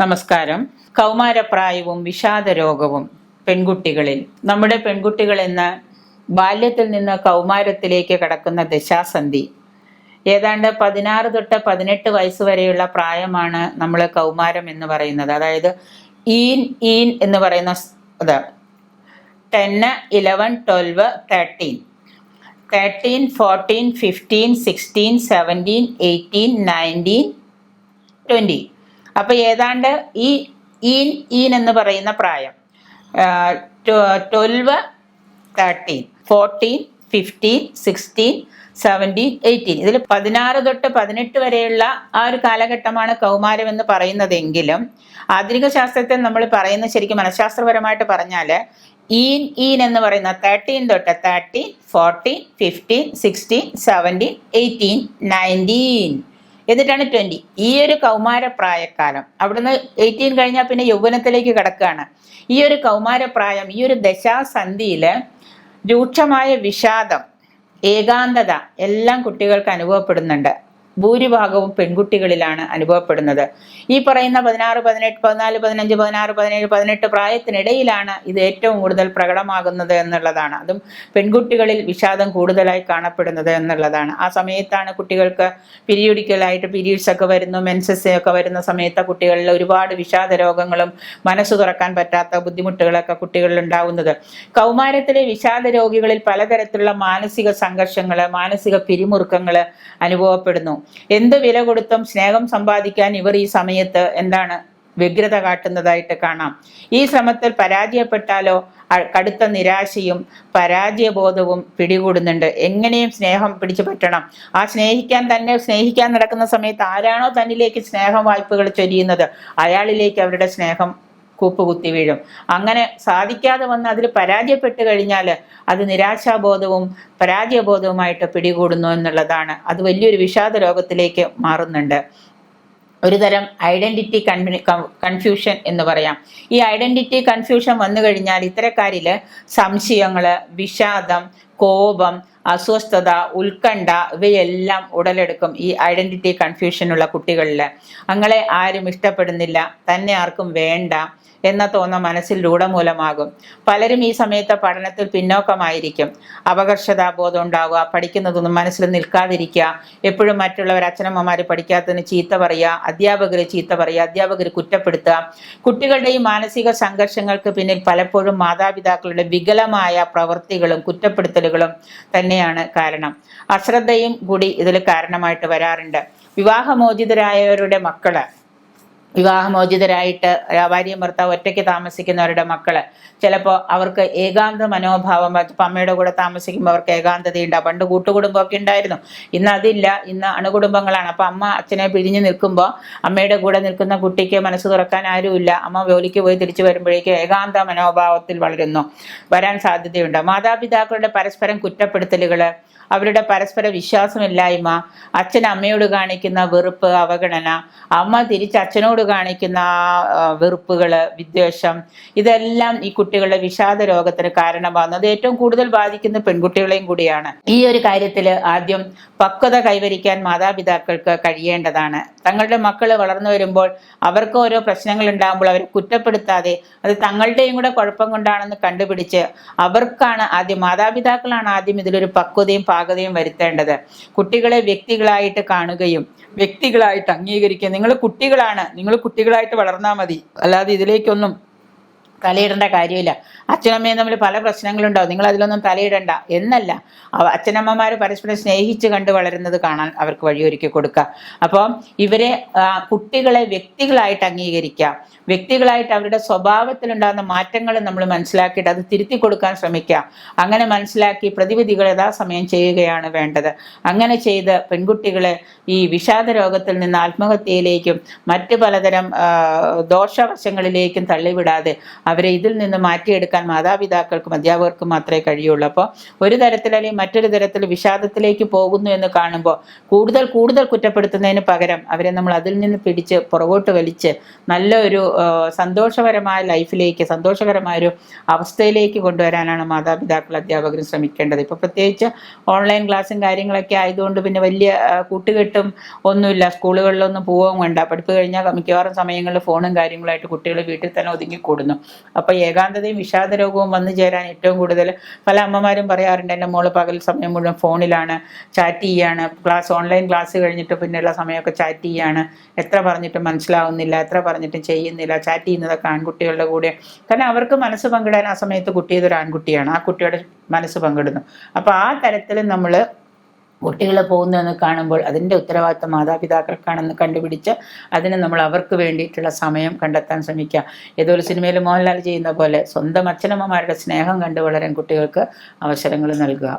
നമസ്കാരം. കൗമാരപ്രായവും വിഷാദരോഗവും പെൺകുട്ടികളിൽ. നമ്മുടെ പെൺകുട്ടികൾ എന്ന ബാല്യത്തിൽ നിന്ന് കൗമാരത്തിലേക്ക് കടക്കുന്ന ദശാസന്ധി. ഏതാണ്ട് പതിനാറ് തൊട്ട് പതിനെട്ട് വയസ്സ് വരെയുള്ള പ്രായമാണ് നമ്മൾ കൗമാരം എന്ന് പറയുന്നത്. അതായത് ഈൻ ഈൻ എന്ന് പറയുന്ന ഇത് ten eleven twelve thirteen. Thirteen fourteen fifteen sixteen seventeen eighteen nineteen twenty അപ്പോൾ ഏതാണ്ട് ഈ ഈൻ ഈൻ എന്ന് പറയുന്ന പ്രായം. Twelve thirteen fourteen fifteen sixteen seventeen eighteen. ഇതിൽ പതിനാറ് തൊട്ട് പതിനെട്ട് വരെയുള്ള ആ ഒരു കാലഘട്ടമാണ് കൗമാരം എന്ന് പറയുന്നതെങ്കിലും ആധുനിക ശാസ്ത്രത്തെ നമ്മൾ പറയുന്നത് ശരിക്കും മനഃശാസ്ത്രപരമായിട്ട് പറഞ്ഞാൽ ഈൻ ഈൻ എന്ന് പറയുന്ന തേർട്ടീൻ തൊട്ട് thirteen fourteen fifteen sixteen seventeen eighteen nineteen. എന്നിട്ടാണ് ട്വന്റി ഈ ഒരു കൗമാരപ്രായക്കാലം. അവിടുന്ന് എയ്റ്റീൻ കഴിഞ്ഞാൽ പിന്നെ യൗവനത്തിലേക്ക് കിടക്കുകയാണ് ഈ ഒരു കൗമാരപ്രായം ഈ ഒരു ദശാസന്ധിയിൽ രൂക്ഷമായ വിഷാദം ഏകാന്തത എല്ലാം കുട്ടികൾക്ക് അനുഭവപ്പെടുന്നുണ്ട്. ഭൂരിഭാഗവും പെൺകുട്ടികളിലാണ് അനുഭവപ്പെടുന്നത്. ഈ പറയുന്ന പതിനാറ് പതിനെട്ട് പതിനാല് പതിനഞ്ച് പതിനാറ് പതിനേഴ് പതിനെട്ട് പ്രായത്തിനിടയിലാണ് ഇത് ഏറ്റവും കൂടുതൽ പ്രകടമാകുന്നത് എന്നുള്ളതാണ്. അതും പെൺകുട്ടികളിൽ വിഷാദം കൂടുതലായി കാണപ്പെടുന്നത് എന്നുള്ളതാണ്. ആ സമയത്താണ് കുട്ടികൾക്ക് പിരിയൊടിക്കലായിട്ട് പീരീഡ്സ് ഒക്കെ വരുന്നു മെൻസസ് ഒക്കെ വരുന്ന സമയത്ത് കുട്ടികളിൽ ഒരുപാട് വിഷാദ രോഗങ്ങളും മനസ്സ് തുറക്കാൻ പറ്റാത്ത ബുദ്ധിമുട്ടുകളൊക്കെ കുട്ടികളിൽ ഉണ്ടാവുന്നത്. കൗമാരത്തിലെ വിഷാദ രോഗികളിൽ പലതരത്തിലുള്ള മാനസിക സംഘർഷങ്ങൾ മാനസിക പിരിമുറുക്കങ്ങൾ അനുഭവപ്പെടുന്നു. എന്ത് വില കൊടുത്തും സ്നേഹം സമ്പാദിക്കാൻ ഇവർ ഈ സമയത്ത് എന്താണ് വ്യഗ്രത കാട്ടുന്നതായിട്ട് കാണാം. ഈ ശ്രമത്തിൽ പരാജയപ്പെട്ടാലോ കടുത്ത നിരാശയും പരാജയബോധവും പിടികൂടുന്നുണ്ട്. എങ്ങനെയും സ്നേഹം പിടിച്ചു പറ്റണം. ആ സ്നേഹിക്കാൻ തന്നെ സ്നേഹിക്കാൻ നടക്കുന്ന സമയത്ത് ആരാണോ തന്നിലേക്ക് സ്നേഹം വായ്പകൾ ചൊരിയുന്നത്? അയാളിലേക്ക് അവരുടെ സ്നേഹം കൂപ്പുകുത്തി വീഴും. അങ്ങനെ സാധിക്കാതെ വന്ന് അതിൽ പരാജയപ്പെട്ട് കഴിഞ്ഞാൽ അത് നിരാശാബോധവും പരാജയബോധവുമായിട്ട് പിടികൂടുന്നു എന്നുള്ളതാണ്. അത് വലിയൊരു വിഷാദ രോഗത്തിലേക്ക് മാറുന്നുണ്ട്. ഒരു തരം ഐഡന്റിറ്റി കൺഫ്യൂഷൻ എന്ന് പറയാം. ഈ ഐഡന്റിറ്റി കൺഫ്യൂഷൻ വന്നു കഴിഞ്ഞാൽ ഇത്തരക്കാരിൽ സംശയങ്ങൾ വിഷാദം കോപം അസ്വസ്ഥത ഉത്കണ്ഠ ഇവയെല്ലാം ഉടലെടുക്കും ഈ ഐഡന്റിറ്റി കൺഫ്യൂഷനുള്ള കുട്ടികളിൽ അങ്ങളെ ആരും ഇഷ്ടപ്പെടുന്നില്ല തന്നെ ആർക്കും വേണ്ട എന്ന തോന്ന മനസ്സിൽ രൂഢമൂലമാകും. പലരും ഈ സമയത്ത് പഠനത്തിൽ പിന്നോക്കമായിരിക്കും. അപകർഷതാബോധം ഉണ്ടാവുക പഠിക്കുന്നതൊന്നും മനസ്സിൽ നിൽക്കാതിരിക്കുക. എപ്പോഴും മറ്റുള്ളവർ അച്ഛനമ്മമാർ പഠിക്കാത്തതിന് ചീത്ത പറയുക അധ്യാപകർ ചീത്ത പറയുക അധ്യാപകർ കുറ്റപ്പെടുത്തുക. കുട്ടികളുടെ ഈ മാനസിക സംഘർഷങ്ങൾക്ക് പിന്നിൽ പലപ്പോഴും മാതാപിതാക്കളുടെ വികലമായ പ്രവൃത്തികളും കുറ്റപ്പെടുത്തലുകളും തന്നെയാണ് കാരണം. അശ്രദ്ധയും കൂടി ഇതിൽ കാരണമായിട്ട് വരാറുണ്ട്. വിവാഹമോചിതരായവരുടെ മക്കൾ വിവാഹമോചിതരായിട്ട് ഭാര്യയും ഭർത്താവ് ഒറ്റയ്ക്ക് താമസിക്കുന്നവരുടെ മക്കൾ. ചിലപ്പോൾ അവർക്ക് ഏകാന്ത മനോഭാവം ഇപ്പം അമ്മയുടെ കൂടെ താമസിക്കുമ്പോൾ അവർക്ക് ഏകാന്തതയുണ്ട് പണ്ട് കൂട്ടുകുടുംബമൊക്കെ ഉണ്ടായിരുന്നു. ഇന്ന് അതില്ല. ഇന്ന് അണുകുടുംബങ്ങളാണ്. അപ്പം അമ്മ അച്ഛനെ പിരിഞ്ഞു നിൽക്കുമ്പോൾ അമ്മയുടെ കൂടെ നിൽക്കുന്ന കുട്ടിക്ക് മനസ്സ് തുറക്കാൻ ആരുമില്ല. അമ്മ ജോലിക്ക് പോയി തിരിച്ചു വരുമ്പോഴേക്കും ഏകാന്ത മനോഭാവത്തിൽ വളരുന്നു. വരാൻ സാധ്യതയുണ്ട്. മാതാപിതാക്കളുടെ പരസ്പരം കുറ്റപ്പെടുത്തലുകൾ അവരുടെ പരസ്പര വിശ്വാസമില്ലായ്മ അച്ഛൻ അമ്മയോട് കാണിക്കുന്ന വെറുപ്പ് അവഗണന അമ്മ തിരിച്ച് അച്ഛനോട് കാണിക്കുന്ന വെറുപ്പുകൾ വിദ്വേഷം ഇതെല്ലാം ഈ കുട്ടികളുടെ വിഷാദ രോഗത്തിന് കാരണമാകുന്നത് ഏറ്റവും കൂടുതൽ ബാധിക്കുന്ന പെൺകുട്ടികളെയും കൂടിയാണ്. ഈ ഒരു കാര്യത്തിൽ ആദ്യം പക്വത കൈവരിക്കാൻ മാതാപിതാക്കൾക്ക് കഴിയേണ്ടതാണ്. തങ്ങളുടെ മക്കൾ വളർന്നു വരുമ്പോൾ അവർക്ക് ഓരോ പ്രശ്നങ്ങൾ ഉണ്ടാകുമ്പോൾ അവരെ കുറ്റപ്പെടുത്താതെ അത് തങ്ങളുടെയും കൂടെ കുഴപ്പം കൊണ്ടാണെന്ന് കണ്ടുപിടിച്ച് അവർക്കാണ് ആദ്യം മാതാപിതാക്കളാണ് ആദ്യം ഇതിലൊരു പക്വതയും പാകതയും വരുത്തേണ്ടത്. കുട്ടികളെ വ്യക്തികളായിട്ട് കാണുകയും വ്യക്തികളായിട്ട് അംഗീകരിക്കുക നിങ്ങൾ കുട്ടികളാണ് നിങ്ങൾ കുട്ടികളായിട്ട് വളർന്നാൽ മതി. അല്ലാതെ ഇതിലേക്കൊന്നും തലയിടേണ്ട കാര്യമില്ല. അച്ഛനമ്മയും തമ്മിൽ പല പ്രശ്നങ്ങളുണ്ടാവും. നിങ്ങൾ അതിലൊന്നും തലയിടണ്ട. എന്നല്ല. അച്ഛനമ്മമാർ പരസ്പരം സ്നേഹിച്ച് കണ്ട് വളരുന്നത് കാണാൻ അവർക്ക് വഴിയൊരുക്കി കൊടുക്കുക അപ്പോൾ ഇവരെ കുട്ടികളെ വ്യക്തികളായിട്ട് അംഗീകരിക്കുക വ്യക്തികളായിട്ട് അവരുടെ സ്വഭാവത്തിലുണ്ടാകുന്ന മാറ്റങ്ങൾ നമ്മൾ മനസ്സിലാക്കിയിട്ട് അത് തിരുത്തി കൊടുക്കാൻ ശ്രമിക്കുക അങ്ങനെ മനസ്സിലാക്കി പ്രതിവിധികൾ യഥാസമയം ചെയ്യുകയാണ് വേണ്ടത്. അങ്ങനെ ചെയ്ത് പെൺകുട്ടികളെ ഈ വിഷാദ രോഗത്തിൽ നിന്ന് ആത്മഹത്യയിലേക്കും മറ്റ് പലതരം ദോഷവശങ്ങളിലേക്കും തള്ളിവിടാതെ അവരെ ഇതിൽ നിന്ന് മാറ്റിയെടുക്കാൻ മാതാപിതാക്കൾക്കും അധ്യാപകർക്കും മാത്രമേ കഴിയുള്ളൂ. അപ്പോൾ ഒരു തരത്തിൽ അല്ലെങ്കിൽ മറ്റൊരു തരത്തിൽ വിഷാദത്തിലേക്ക് പോകുന്നു എന്ന് കാണുമ്പോൾ കൂടുതൽ കൂടുതൽ കുറ്റപ്പെടുത്തുന്നതിന് പകരം അവരെ നമ്മൾ അതിൽ നിന്ന് പിടിച്ച് പുറകോട്ട് വലിച്ച് നല്ലൊരു സന്തോഷകരമായ ലൈഫിലേക്ക് സന്തോഷകരമായ ഒരു അവസ്ഥയിലേക്ക് കൊണ്ടുവരാനാണ് മാതാപിതാക്കൾ അധ്യാപകരും ശ്രമിക്കേണ്ടത്. ഇപ്പോൾ പ്രത്യേകിച്ച് ഓൺലൈൻ ക്ലാസ്സും കാര്യങ്ങളൊക്കെ ആയതുകൊണ്ട് പിന്നെ വലിയ കൂട്ടുകെട്ടും ഒന്നുമില്ല. സ്കൂളുകളിലൊന്നും പോവുകയും വേണ്ട. പഠിപ്പ് കഴിഞ്ഞാൽ മിക്കവാറും സമയങ്ങളിൽ ഫോണും കാര്യങ്ങളായിട്ട് കുട്ടികൾ വീട്ടിൽ തന്നെ ഒതുങ്ങിക്കൂടുന്നു. അപ്പോൾ ഏകാന്തതയും വിഷാദരോഗവും വന്നു ചേരാൻ ഏറ്റവും കൂടുതൽ പല അമ്മമാരും പറയാറുണ്ട് എന്റെ മോൾ പകൽ സമയം മുഴുവൻ ഫോണിലാണ് ചാറ്റ് ചെയ്യാണ് ക്ലാസ് ഓൺലൈൻ ക്ലാസ് കഴിഞ്ഞിട്ട് പിന്നെയുള്ള സമയമൊക്കെ ചാറ്റ് ചെയ്യാണ്. എത്ര പറഞ്ഞിട്ടും മനസ്സിലാവുന്നില്ല എത്ര പറഞ്ഞിട്ടും ചെയ്യുന്നില്ല ചാറ്റ് ചെയ്യുന്നതൊക്കെ ആൺകുട്ടികളുടെ കൂടെ. കാരണം അവർക്ക് മനസ്സ് പങ്കിടാൻ ആ സമയത്ത് കുട്ടിയത് ഒരു ആൺകുട്ടിയാണ് ആ കുട്ടിയുടെ മനസ്സ് പങ്കിടുന്നു. അപ്പോൾ ആ തരത്തിൽ നമ്മൾ കുട്ടികൾ പോകുന്നതെന്ന് കാണുമ്പോൾ അതിന്റെ ഉത്തരവാദിത്തം മാതാപിതാക്കൾക്കാണെന്ന് കണ്ടുപിടിച്ച് അതിന് നമ്മൾ അവർക്ക് വേണ്ടിയിട്ടുള്ള സമയം കണ്ടെത്താൻ ശ്രമിക്കുക. ഏതൊരു സിനിമയിൽ മോഹൻലാൽ ചെയ്യുന്ന പോലെ സ്വന്തം അച്ഛനമ്മമാരുടെ സ്നേഹം കണ്ടു വളരാൻ കുട്ടികൾക്ക് അവസരങ്ങൾ നൽകുക.